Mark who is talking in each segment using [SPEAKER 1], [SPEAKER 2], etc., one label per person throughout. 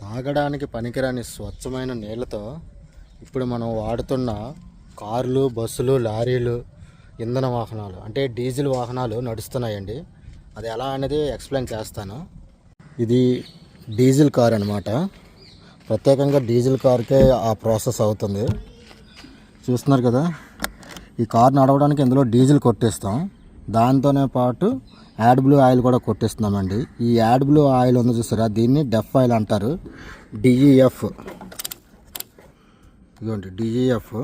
[SPEAKER 1] తాగడానికి పనికిరాని స్వచ్ఛమైన నీళ్ళతో ఇప్పుడు మనం వాడుతున్న కార్లు బస్సులు లారీలు ఇంధన వాహనాలు అంటే డీజిల్ వాహనాలు నడుస్తున్నాయండి. అది ఎలా అనేది ఎక్స్ప్లెయిన్ చేస్తాను. ఇది డీజిల్ కార్ అనమాట ప్రత్యేకంగా డీజిల్ కార్కే ఆ ప్రాసెస్ అవుతుంది. చూస్తున్నారు కదా? ఈ కార్ నడవడానికి ఇందులో డీజిల్ కొట్టేస్తాం. దాంతోనే పాటు యాడ్ బ్లూ ఆయిల్ కూడా కొట్టిస్తున్నామండి. ఈ యాడ్ బ్లూ ఆయిల్ ఉంది చూసారా? దీన్ని డెఫ్ ఆయిల్ అంటారు. డిఈఎఫ్. ఇదిగోండి డిఈఎఫ్.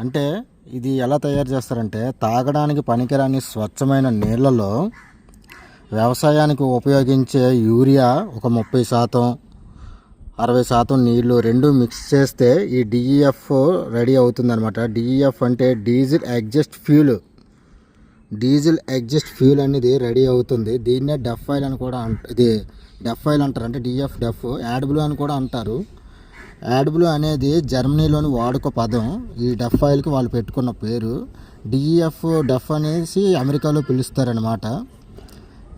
[SPEAKER 1] అంటే ఇది ఎలా తయారు చేస్తారంటే తాగడానికి పనికిరాని స్వచ్ఛమైన నీళ్ళలో వ్యవసాయానికి ఉపయోగించే యూరియా ఒక ముప్పై శాతం అరవై శాతం నీళ్ళు రెండు మిక్స్ చేస్తే ఈ డిఈఎఫ్ రెడీ అవుతుందన్నమాట. డిఈఎఫ్ అంటే diesel exhaust fuel. Diesel exhaust fuel అనేది రెడీ అవుతుంది. దీన్నే డఫ్ ఆయిల్ అని కూడా అంట ఇది డఫ్ ఆయిల్ అంటారు. అంటే డిఎఫ్ డఫ్ యాడ్బ్లూ అని కూడా అంటారు. యాడ్బ్లూ అనేది జర్మనీలోని వాడుక పదం. ఈ డఫ్ ఆయిల్కి వాళ్ళు పెట్టుకున్న పేరు. డిఎఫ్ డఫ్ అనేసి అమెరికాలో పిలుస్తారనమాట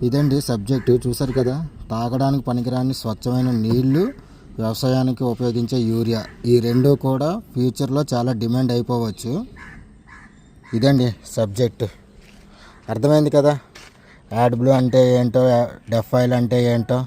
[SPEAKER 1] ఇదండి సబ్జెక్టు. చూసారు కదా? తాగడానికి పనికిరాని స్వచ్ఛమైన నీళ్ళు వ్యవసాయానికి ఉపయోగించే యూరియా. ఈ రెండు కూడా ఫ్యూచర్లో చాలా డిమాండ్ అయిపోవచ్చు. ఇదండి సబ్జెక్టు. అర్థమైంది కదా? యాడ్ బ్లూ అంటే ఏంటో డెఫ్ ఆయిల్ అంటే ఏంటో?